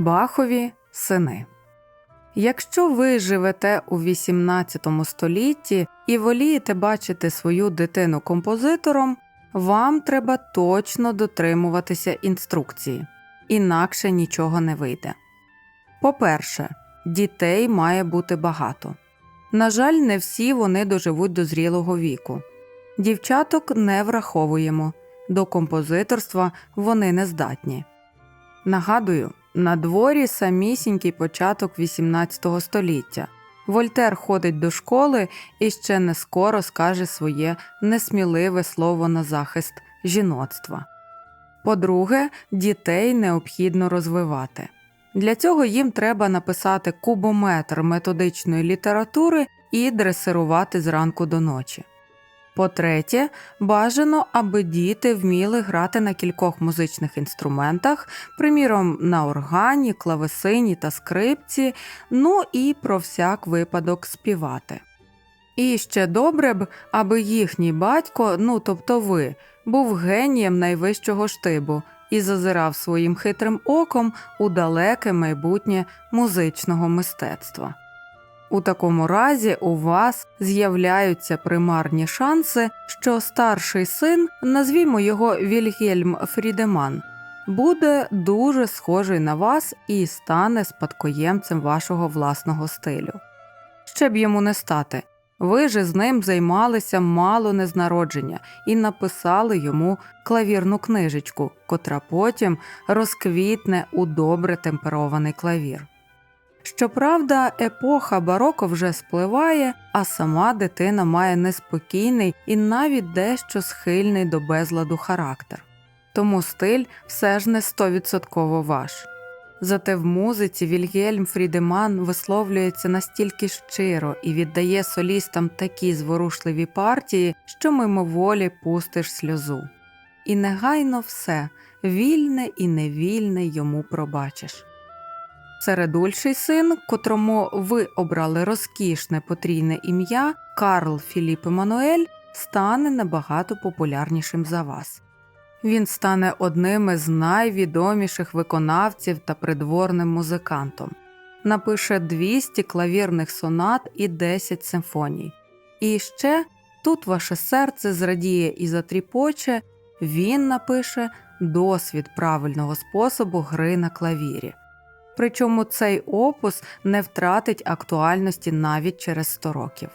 Бахові сини. Якщо ви живете у 18 столітті і волієте бачити свою дитину композитором, вам треба точно дотримуватися інструкції, інакше нічого не вийде. По-перше, дітей має бути багато. На жаль, не всі вони доживуть до зрілого віку. Дівчаток не враховуємо, до композиторства вони не здатні. Нагадую, на дворі самісінький початок XVIII століття. Вольтер ходить до школи і ще не скоро скаже своє несміливе слово на захист жіноцтва. По-друге, дітей необхідно розвивати. Для цього їм треба написати кубометр методичної літератури і дресирувати зранку до ночі. По-третє, бажано, аби діти вміли грати на кількох музичних інструментах, приміром на органі, клавесині та скрипці, ну і про всяк випадок співати. І ще добре б, аби їхній батько, ну тобто ви, був генієм найвищого штибу і зазирав своїм хитрим оком у далеке майбутнє музичного мистецтва. У такому разі у вас з'являються примарні шанси, що старший син, назвімо його Вільгельм Фрідеман, буде дуже схожий на вас і стане спадкоємцем вашого власного стилю. Ще б йому не стати. Ви же з ним займалися мало не з народження і написали йому клавірну книжечку, котра потім розквітне у добре темперований клавір. Щоправда, епоха бароко вже спливає, а сама дитина має неспокійний і навіть дещо схильний до безладу характер. Тому стиль все ж не стовідсотково ваш. Зате в музиці Вільгельм Фрідеман висловлюється настільки щиро і віддає солістам такі зворушливі партії, що мимоволі пустиш сльозу. І негайно все, вільне і невільне йому пробачиш. Середульший син, котрому ви обрали розкішне потрійне ім'я Карл Філіп Еммануель, стане набагато популярнішим за вас. Він стане одним із найвідоміших виконавців та придворним музикантом. Напише 200 клавірних сонат і 10 симфоній. І ще тут ваше серце зрадіє і затріпоче, він напише досвід правильного способу гри на клавірі. Причому цей опус не втратить актуальності навіть через 100 років.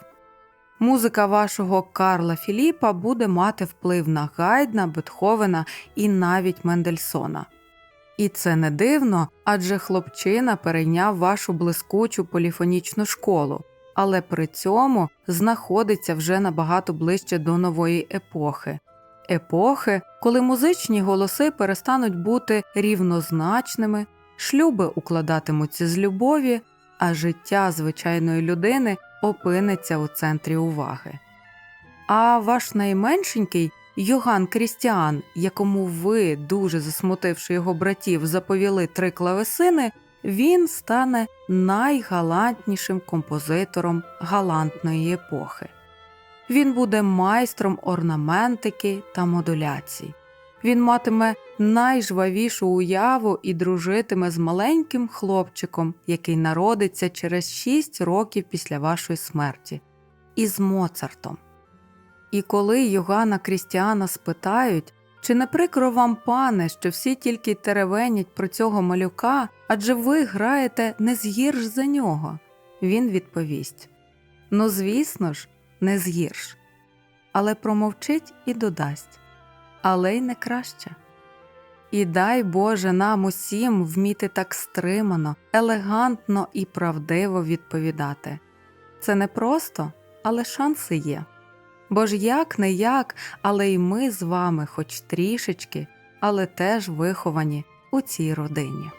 Музика вашого Карла Філіпа буде мати вплив на Гайдна, Бетховена і навіть Мендельсона. І це не дивно, адже хлопчина перейняв вашу блискучу поліфонічну школу, але при цьому знаходиться вже набагато ближче до нової епохи. Епохи, коли музичні голоси перестануть бути рівнозначними, шлюби укладатимуться з любові, а життя звичайної людини опиниться у центрі уваги. А ваш найменшенький Йоган Крістіан, якому ви, дуже засмутивши його братів, заповіли три клавесини, він стане найгалантнішим композитором галантної епохи. Він буде майстром орнаментики та модуляцій. Він матиме найжвавішу уяву і дружитиме з маленьким хлопчиком, який народиться через шість років після вашої смерті, і з Моцартом. І коли Йогана Крістіана спитають, чи не прикро вам, пане, що всі тільки теревенять про цього малюка, адже ви граєте не згірш за нього, він відповість Ну, звісно ж, не згірш, але промовчить і додасть але й не краще. І дай Боже нам усім вміти так стримано, елегантно і правдиво відповідати. Це не просто, але шанси є. Бо ж як не як, але й ми з вами, хоч трішечки, але теж виховані у цій родині.